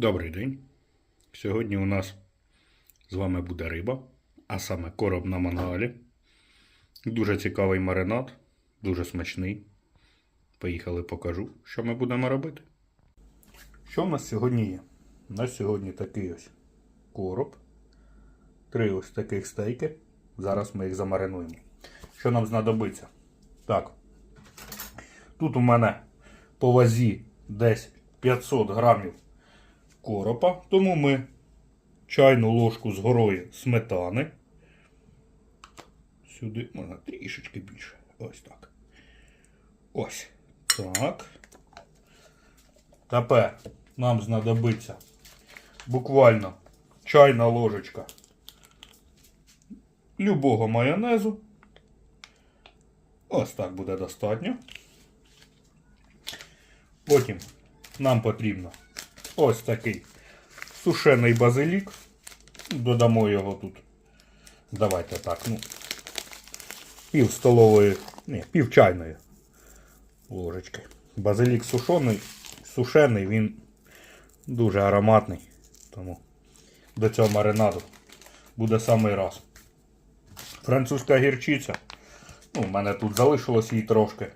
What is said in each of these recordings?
Добрий день. Сьогодні у нас з вами буде риба, а саме короб на мангалі. Дуже цікавий маринад, дуже смачний. Поїхали покажу, що ми будемо робити. Що в нас сьогодні є? У нас сьогодні такий ось короб. Три ось таких стейки. Зараз ми їх замаринуємо. Що нам знадобиться? Так. Тут у мене по вазі десь 500 грамів коропа. Тому ми чайну ложку з горою сметани. Сюди можна трішечки більше. Ось так. Ось. Так. Тепер нам знадобиться буквально чайна ложечка любого майонезу. Ось так буде достатньо. Потім нам потрібно ось такий сушений базилік. Додамо його тут. Давайте так, ну, пів столової, ні, пів чайної ложечки. Базилік сушений, сушений, він дуже ароматний. Тому до цього маринаду буде самий раз. Французька гірчиця. Ну, у мене тут залишилось її трошки.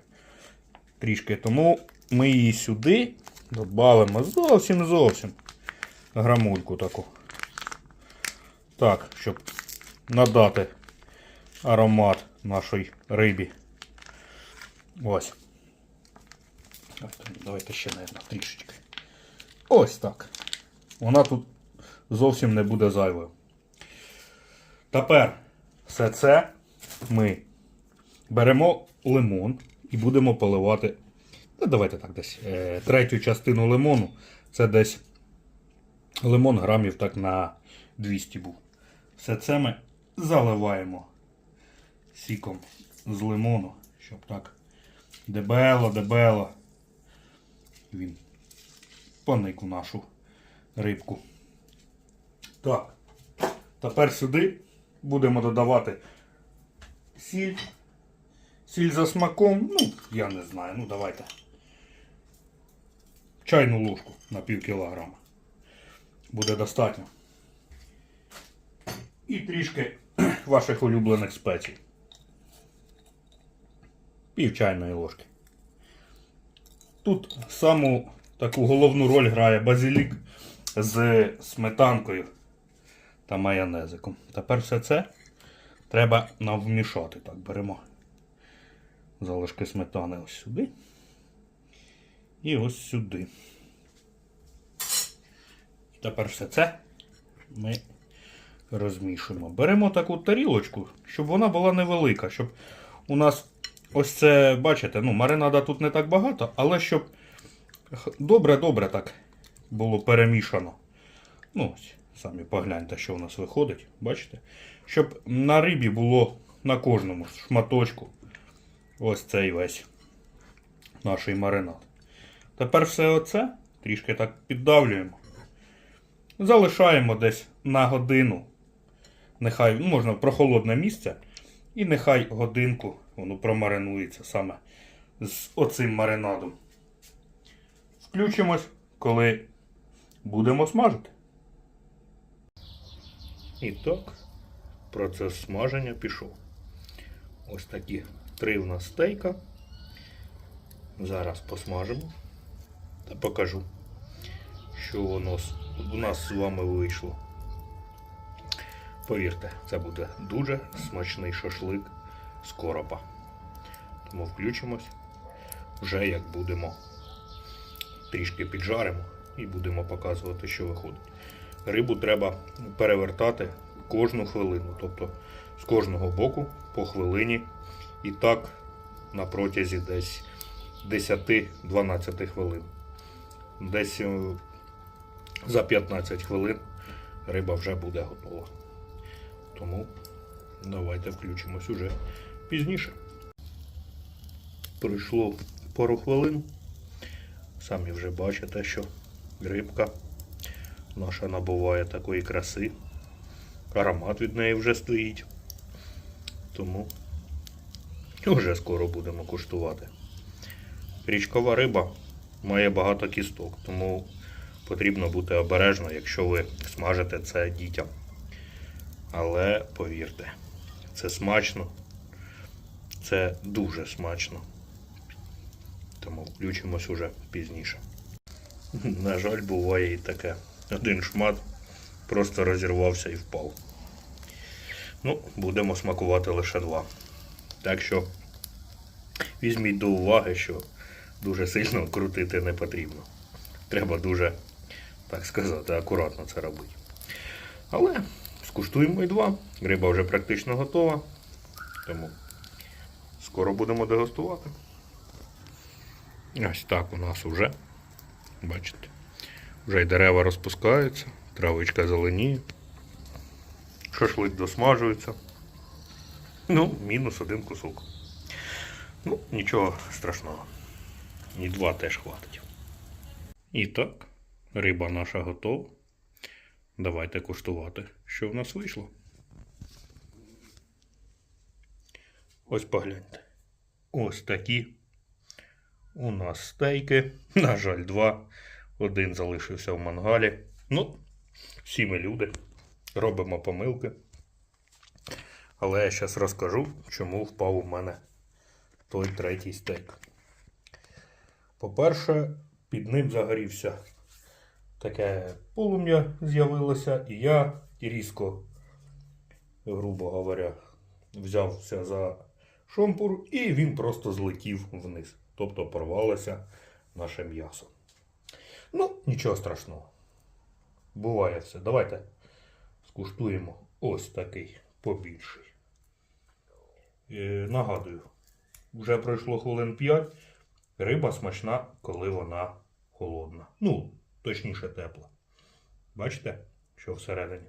Трішки. Тому ми її сюди додамо зовсім зовсім грамульку таку. Так, щоб надати аромат нашій рибі. Ось. Давайте ще, наверное, трішечки. Ось так. Вона тут зовсім не буде зайвою. Тепер все це ми беремо лимон і будемо поливати. Ну, давайте так десь. Е, третю частину лимону. Це десь лимон грамів так на 200 був. Все це ми заливаємо сіком з лимону, щоб так дебело, дебело. Він поник у нашу рибку. Так. Тепер сюди будемо додавати сіль. Сіль за смаком, ну, я не знаю, ну давайте. Чайну ложку на пів кілограма. Буде достатньо. І трішки ваших улюблених спецій. Пів чайної ложки. Тут саму таку головну роль грає базилік з сметанкою та майонезиком. Тепер все це треба нам вмішати. Так, беремо залишки сметани ось сюди. І ось сюди. Тепер все це ми розмішуємо. Беремо таку тарілочку, щоб вона була невелика, щоб у нас ось це, бачите, ну, маринада тут не так багато, але щоб добре-добре так було перемішано. Ну, ось, самі погляньте, що у нас виходить, бачите? Щоб на рибі було на кожному шматочку ось цей весь наш маринад. Тепер все оце трішки так піддавлюємо. Залишаємо десь на годину. Нехай ну, можна прохолодне місце. І нехай годинку воно промаринується саме з оцим маринадом. Включимось, коли будемо смажити. І так, процес смаження пішов. Ось такі три в нас стейка. Зараз посмажимо покажу, що воно с- у нас з вами вийшло. Повірте, це буде дуже смачний шашлик з коропа. Тому включимось вже як будемо трішки піджаримо і будемо показувати, що виходить. Рибу треба перевертати кожну хвилину, тобто з кожного боку по хвилині. І так на протязі десь 10-12 хвилин. Десь е, за 15 хвилин риба вже буде готова. Тому давайте включимось уже пізніше. Пройшло пару хвилин. Самі вже бачите, що рибка наша набуває такої краси. Аромат від неї вже стоїть. Тому вже скоро будемо куштувати. Річкова риба має багато кісток, тому потрібно бути обережно, якщо ви смажите це дітям. Але повірте, це смачно. Це дуже смачно. Тому включимось уже пізніше. На жаль, буває і таке. Один шмат просто розірвався і впав. Ну, будемо смакувати лише два. Так що візьміть до уваги, що дуже сильно крутити не потрібно. Треба дуже, так сказати, акуратно це робити. Але скуштуємо і два. Риба вже практично готова. Тому скоро будемо дегустувати. Ось так у нас вже. Бачите. Вже й дерева розпускаються, травичка зеленіє. Шашлик досмажується. Ну, мінус один кусок. Ну, нічого страшного. І два теж хватить. І так, риба наша готова. Давайте куштувати, що в нас вийшло. Ось погляньте. Ось такі у нас стейки. На жаль, два. Один залишився в мангалі. Ну, всі ми люди. Робимо помилки. Але я зараз розкажу, чому впав у мене той третій стейк. По-перше, під ним загорівся таке полум'я з'явилося, і я різко, грубо говоря, взявся за шомпур, і він просто злетів вниз. Тобто порвалося наше м'ясо. Ну, нічого страшного. Буває все. Давайте скуштуємо ось такий побільший. Е, нагадую, вже пройшло хвилин 5. Риба смачна, коли вона холодна. Ну, точніше, тепла. Бачите, що всередині?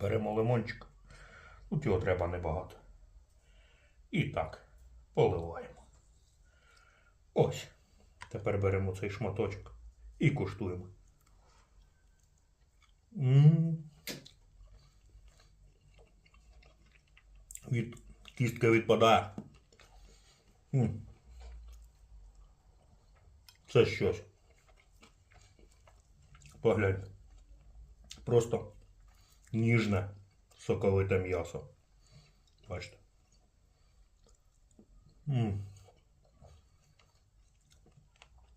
Беремо лимончик. Тут його треба небагато. І так, поливаємо. Ось. Тепер беремо цей шматочок і куштуємо. м Від кістка відпадає. м Це щось. Погляньте. Просто ніжне соковите м'ясо. Бачите. м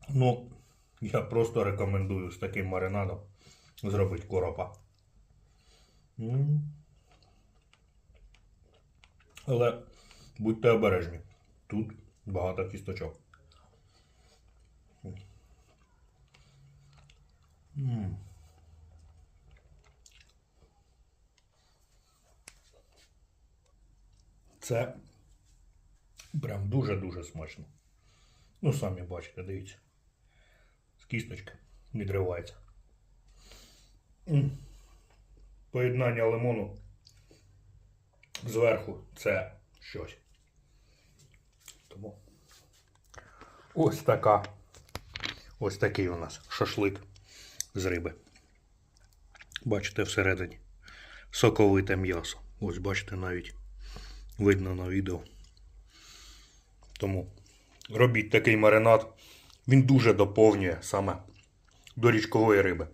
Ну, я просто рекомендую з таким маринадом зробити коропа. М. Але будьте обережні. Тут багато кісточок. Це прям дуже-дуже смачно. Ну, самі бачите, дивіться. З кісточки відривається. Поєднання лимону зверху це щось. Тому ось така. Ось такий у нас шашлик з риби. Бачите всередині. Соковите м'ясо. Ось бачите навіть видно на відео. Тому робіть такий маринад. Він дуже доповнює саме до річкової риби.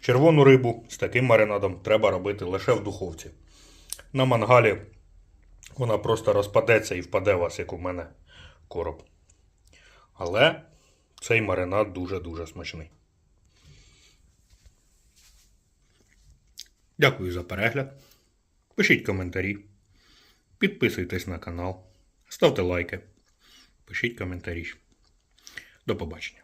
Червону рибу з таким маринадом треба робити лише в духовці. На мангалі вона просто розпадеться і впаде у вас, як у мене короб. Але цей маринад дуже-дуже смачний. Дякую за перегляд. Пишіть коментарі. Підписуйтесь на канал. Ставте лайки. Пишіть коментарі. До побачення.